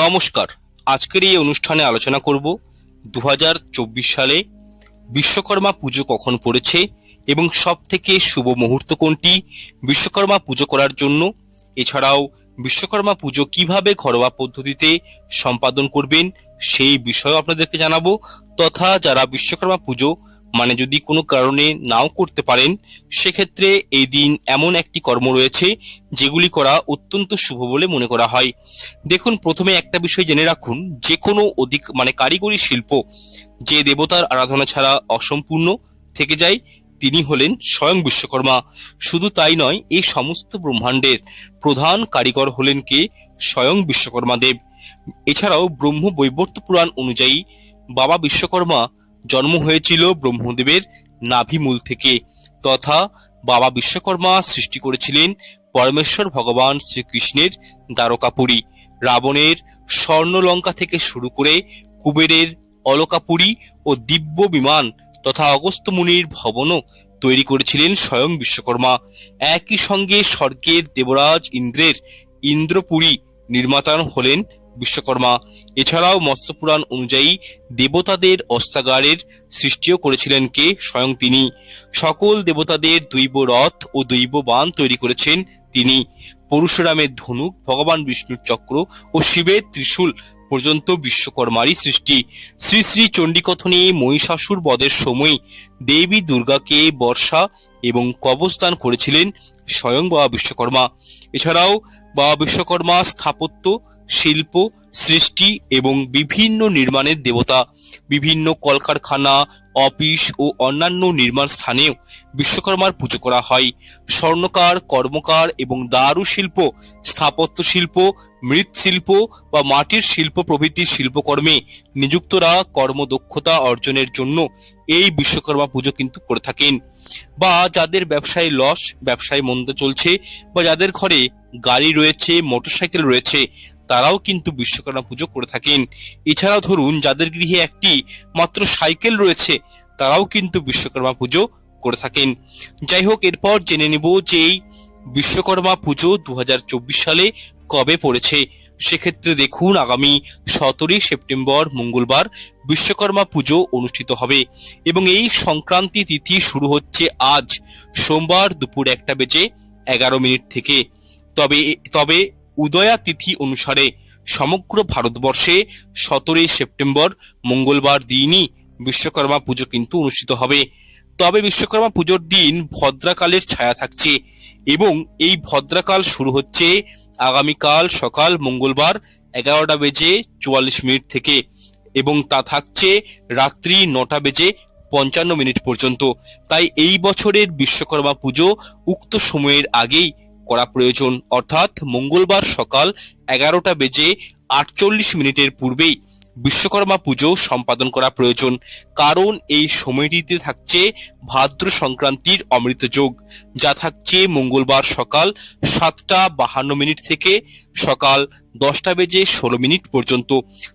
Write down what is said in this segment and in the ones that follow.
নমস্কার। আজকের এই অনুষ্ঠানে আলোচনা করব দু হাজার চব্বিশ সালে বিশ্বকর্মা পুজো কখন পড়েছে এবং সব থেকে শুভ মুহূর্ত কোনটি? বিশ্বকর্মা পুজো করার জন্য এছাড়াও বিশ্বকর্মা পুজো কীভাবে ঘরোয়া পদ্ধতিতে সম্পাদন করবেন সেই বিষয়ে আপনাদেরকে জানাব, তথা যারা বিশ্বকর্মা পুজো মানে যদি কোনো কারণে নাও করতে পারেন, সেক্ষেত্রে এই দিন এমন একটি কর্ম রয়েছে যেগুলি করা অত্যন্ত শুভ বলে মনে করা হয়। দেখুন, প্রথমে একটা বিষয় জেনে রাখুন যে কোনো অধিক মানে কারিগরি শিল্প, যে দেবতার আরাধনা ছাড়া অসম্পূর্ণ থেকে যায়, তিনি হলেন স্বয়ং বিশ্বকর্মা। শুধু তাই নয়, এই সমস্ত ব্রহ্মাণ্ডের প্রধান কারিগর হলেন কে? স্বয়ং বিশ্বকর্মা দেব। এছাড়াও ব্রহ্ম বৈবর্ত পুরাণ অনুযায়ী বাবা বিশ্বকর্মা জন্ম হয়েছিল ব্রহ্মদেবের নাভিমূল থেকে। তথা বাবা বিশ্বকর্মা সৃষ্টি করেছিলেন পরমেশ্বর ভগবান শ্রীকৃষ্ণের দ্বারকাপুরী। রাবণের স্বর্ণলঙ্কা থেকে শুরু করে কুবেরের অলকাপুরী ও দিব্য বিমান তথা অগস্ত্য মুনির ভবনও তৈরি করেছিলেন স্বয়ং বিশ্বকর্মা। একই সঙ্গে স্বর্গের দেবরাজ ইন্দ্রের ইন্দ্রপুরী নির্মাতা হলেন বিশ্বকর্মা। এছাড়াও মৎস্যপুরাণ অনুযায়ী দেবতাদের অস্ত্রাগারের সৃষ্টিও করেছিলেন কে? স্বয়ং তিনি। সকল দেবতাদের দৈব রথ ও দৈব বান তৈরি করেছেন তিনি। পরশুরামের ধনুক, ভগবান বিষ্ণুর চক্র ও শিবের ত্রিশূল পর্যন্ত বিশ্বকর্মারই সৃষ্টি। শ্রী শ্রী চণ্ডীকথনে মহিষাসুর বদের সময় দেবী দুর্গাকে বর্ষা এবং কবস্থান করেছিলেন স্বয়ং বাবা বিশ্বকর্মা। এছাড়াও বাবা বিশ্বকর্মা স্থাপত্য শিল্প, সৃষ্টি এবং বিভিন্ন নির্মাণের দেবতা, বিভিন্ন কলকারখানা, অফিস ও অন্যান্য নির্মাণ স্থানেও বিশ্বকর্মার পুজো করা হয়। স্বর্ণকার, কর্মকার এবং দারু শিল্প, স্থাপত্য শিল্প মৃৎশিল্প বা মাটির শিল্প প্রভৃতির শিল্পকর্মে নিযুক্তরা কর্মদক্ষতা অর্জনের জন্য এই বিশ্বকর্মা পুজো কিন্তু করে থাকেন। বা যাদের ব্যবসায় লস, ব্যবসায় মন্দ চলছে বা যাদের ঘরে গাড়ি রয়েছে, মোটরসাইকেল রয়েছে তারাও কিন্তু বিশ্বকর্মা পুজো করে থাকেন। এছাড়াও ধরুন, যাদের গৃহে একটি মাত্র সাইকেল রয়েছে, তারাও কিন্তু বিশ্বকর্মা পুজো করে থাকেন। যাই হোক, এরপর জেনে নেব যে এই বিশ্বকর্মা পুজো দু হাজার চব্বিশ সালে কবে পড়েছে। সেক্ষেত্রে দেখুন, আগামী সতেরোই সেপ্টেম্বর মঙ্গলবার বিশ্বকর্মা পুজো অনুষ্ঠিত হবে এবং এই সংক্রান্তি তিথি শুরু হচ্ছে আজ। সোমবার দুপুর একটা বেজে এগারো মিনিট থেকে। তবে তবে উদয়া তিথি অনুসারে সমগ্র ভারতবর্ষে সতেরোই সেপ্টেম্বর মঙ্গলবার দিনই বিশ্বকর্মা পুজো কিন্তু অনুষ্ঠিত হবে। তবে বিশ্বকর্মা পুজোর দিন ভদ্রাকালের ছায়া থাকছে এবং এই ভদ্রাকাল শুরু হচ্ছে আগামীকাল সকাল মঙ্গলবার এগারোটা বেজে চুয়াল্লিশ মিনিট থেকে এবং তা থাকছে রাত্রি নটা বেজে পঞ্চান্ন মিনিট পর্যন্ত। তাই এই বছরের বিশ্বকর্মা পুজো উক্ত সময়ের আগেই করা প্রয়োজন। অর্থাৎ মঙ্গলবার সকাল এগারোটা বেজে আটচল্লিশ মিনিটের পূর্বেই বিশ্বকর্মা পুজো সম্পাদন করা প্রয়োজন। কারণ এই সময়টিতে থাকছে ভাদ্র সংক্রান্তির অমৃত যোগ, যা থাকছে মঙ্গলবার সকাল সাতটা বাহান্ন মিনিট থেকে সকাল দশটা বেজে ষোলো মিনিট পর্যন্ত।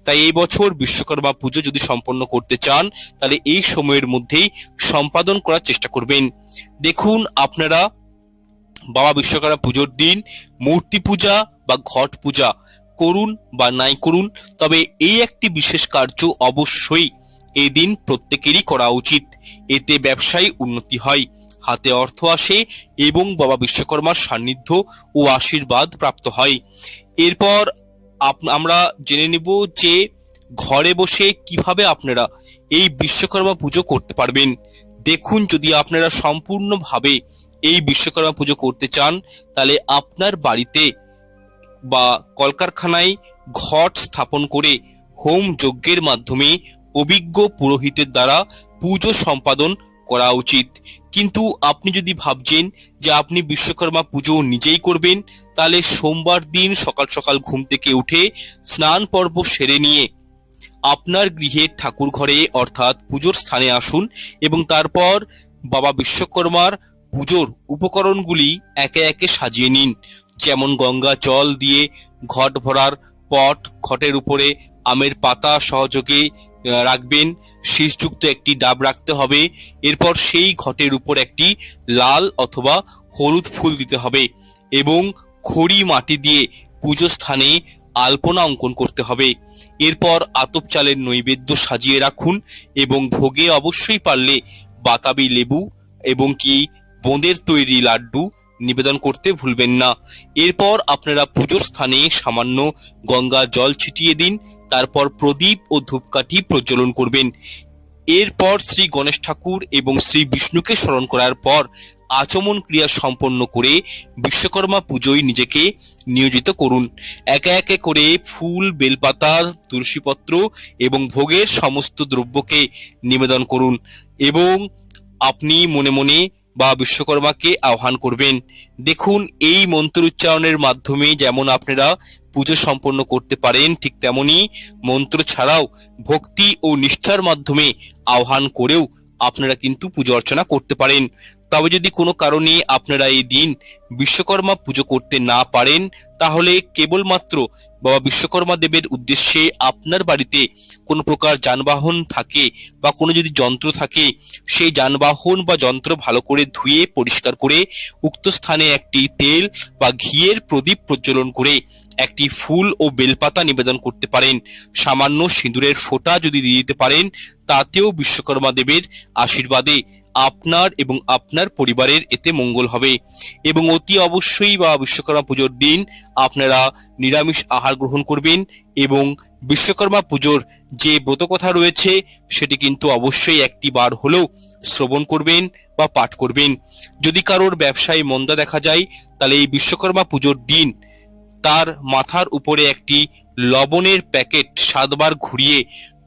তাই এই বছর বিশ্বকর্মা পুজো যদি সম্পন্ন করতে চান, তাহলে এই সময়ের মধ্যেই সম্পাদন করার চেষ্টা করবেন। দেখুন আপনারা বাবা বিশ্বকর্মা পুজোর দিন, মূর্তি পূজা বা ঘট পূজা করুন বা নাই করুন, তবে এই একটি বিশেষ কার্য অবশ্যই এই দিন প্রত্যেকেরই করা উচিত। এতে ব্যবসায় উন্নতি হয়, হাতে অর্থ আসে এবং বাবা বিশ্বকর্মার সান্নিধ্য ও আশীর্বাদ প্রাপ্ত হয়। এরপর আমরা জেনে নেব যে ঘরে বসে কীভাবে আপনারা এই বিশ্বকর্মা পুজো করতে পারবেন। দেখুন যদি আপনারা সম্পূর্ণভাবে এই বিশ্বকর্মা পুজো করতে চান, তাহলে আপনার বাড়িতে বা কলকারখানায় ঘট স্থাপন করে হোম যজ্ঞের মাধ্যমে অভিজ্ঞ পুরোহিতের দ্বারা পুজো সম্পাদন করা উচিত। কিন্তু আপনি যদি ভাবছেন যে আপনি বিশ্বকর্মা পুজো নিজেই করবেন, তাহলে সোমবার দিন সকাল সকাল ঘুম থেকে উঠে স্নান পর্ব সেরে নিয়ে আপনার গৃহের ঠাকুর ঘরে অর্থাৎ পুজোর স্থানে আসুন এবং তারপর বাবা বিশ্বকর্মার পুজোর উপকরণগুলি একে একে সাজিয়ে নিন। যেমন গঙ্গা জল দিয়ে ঘট ভরার পট ঘটের উপরে আমের পাতা সহযোগে রাখবেন। শীষযুক্ত একটি ডাব রাখতে হবে। এরপর সেই ঘটের উপর একটি লাল অথবা হলুদ ফুল দিতে হবে এবং খড়ি মাটি দিয়ে পুজো স্থানে আলপনা অঙ্কন করতে হবে। এরপর আতপ চালের নৈবেদ্য সাজিয়ে রাখুন এবং ভোগে অবশ্যই পারলে বাতাবি লেবু এবং কি বোঁদের তৈরি লাড্ডু নিবেদন করতে ভুলবেন না। এরপর আপনারা পুজোর স্থানে সামান্য গঙ্গা জল ছিটিয়ে দিন, তারপর প্রদীপ ও ধূপকাঠি প্রজ্বলন করবেন। এরপর শ্রী গণেশ ঠাকুর এবং শ্রী বিষ্ণুকে স্মরণ করার পর আচমন ক্রিয়া সম্পন্ন করে বিশ্বকর্মা পুজোয় নিজেকে নিয়োজিত করুন। একে একে করে ফুল, বেলপাতা, তুলসীপত্র এবং ভোগের সমস্ত দ্রব্যকে নিবেদন করুন এবং আপনি মনে মনে বা বিশ্বকর্মাকে আহ্বান করবেন। দেখুন, এই মন্ত্র উচ্চারণের মাধ্যমে যেমন আপনারা পুজো সম্পন্ন করতে পারেন, ঠিক তেমনি মন্ত্র ছাড়াও ভক্তি ও নিষ্ঠার মাধ্যমে আহ্বান করেও আপনারা কিন্তু পুজো অর্চনা করতে পারেন। তবে যদি কোনো কারণে আপনারা এই দিন বিশ্বকর্মা পুজো করতে না পারেন, তাহলে কেবলমাত্র বাবা বিশ্বকর্মা দেবের উদ্দেশ্যে আপনার বাড়িতে কোনো প্রকার যানবাহন থাকে বা কোনো যদি যন্ত্র থাকে, সেই যানবাহন বা যন্ত্র ভালো করে ধুয়ে, পরিষ্কার করে, উক্ত স্থানে একটি তেল বা ঘিয়ের প্রদীপ প্রজ্বলন করে একটি ফুল ও বেলপাতা নিবেদন করতে পারেন। সামান্য সিঁদুরের ফোঁটা যদি দিয়ে দিতে পারেন, তাতেও বিশ্বকর্মা দেবের আশীর্বাদে আপনার এবং আপনার পরিবারের এতে মঙ্গল হবে। এবং অতি অবশ্যই বা বিশ্বকর্মা পুজোর দিন আপনারা নিরামিষ আহার গ্রহণ করবেন এবং বিশ্বকর্মা পুজোর যে ব্রতকথা রয়েছে, সেটি কিন্তু অবশ্যই একটি বার হলেও শ্রবণ করবেন বা পাঠ করবেন। যদি কারোর ব্যবসায় মন্দা দেখা যায়, তাহলে এই বিশ্বকর্মা পুজোর দিন তার মাথার উপরে একটি লবণের প্যাকেট সাতবার ঘুরিয়ে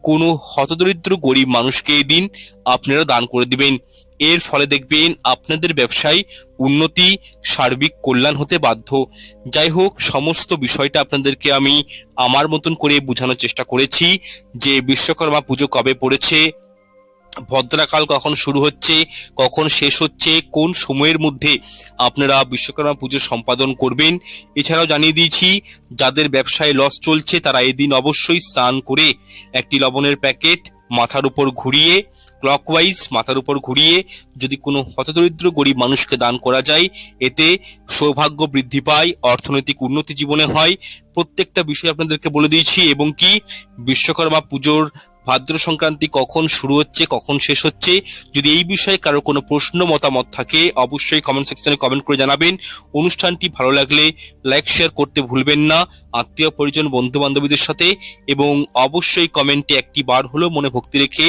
কোনো হতদরিদ্র গরিব মানুষকে এই দিন আপনারা দান করে দিবেন। এর ফলে দেখবেন আপনাদের ব্যবসায় উন্নতি, সার্বিক কল্যাণ হতে বাধ্য। যাই হোক, সমস্ত বিষয়টা আপনাদেরকে আমি আমার মতন করে বোঝানোর চেষ্টা করেছি যে বিশ্বকর্মা পুজো কবে পড়েছে ভদ্রাকাল কখন শুরু হচ্ছে, কখন শেষ হচ্ছে, কোন সময়ের মধ্যে আপনারা বিশ্বকর্মা পুজো সম্পাদন করবেন, এছাড়াও জানিয়ে দিয়েছি, যাদের ব্যবসায় লস চলছে, তারা এই দিন অবশ্যই স্নান করে একটি লবণের প্যাকেট মাথার উপর ঘুরিয়ে ক্লকওয়াইজ মাথার উপর ঘুরিয়ে, যদি কোনো হতদরিদ্র গরিব মানুষকে দান করা যায়, এতে সৌভাগ্য বৃদ্ধি পায়, অর্থনৈতিক উন্নতি জীবনে হয়। প্রত্যেকটা বিষয় আপনাদেরকে বলে দিয়েছি, এবং কি বিশ্বকর্মা পুজোর ভাদ্র সংক্রান্তি কখন শুরু হচ্ছে, কখন শেষ হচ্ছে? যদি এই বিষয়ে কারও কোনো প্রশ্ন, মতামত থাকে, অবশ্যই কমেন্ট সেকশনে কমেন্ট করে জানাবেন। অনুষ্ঠানটি ভালো লাগলে লাইক শেয়ার করতে ভুলবেন না। আত্মীয়, পরিজন বন্ধু বান্ধবীদের সাথে এবং অবশ্যই কমেন্টে একটি বার হলেও মনে ভক্তি রেখে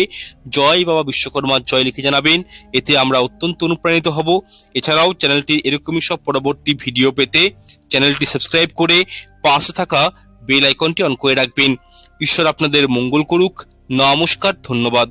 জয় বাবা বিশ্বকর্মার জয় লিখে জানাবেন। এতে আমরা অত্যন্ত অনুপ্রাণিত হব। এছাড়াও চ্যানেলটি এরকমই সব পরবর্তী ভিডিও পেতে চ্যানেলটি সাবস্ক্রাইব করে পাশে থাকা বেল আইকনটি অন করে রাখবেন। ঈশ্বর আপনাদের মঙ্গল করুক। নমস্কার ধন্যবাদ।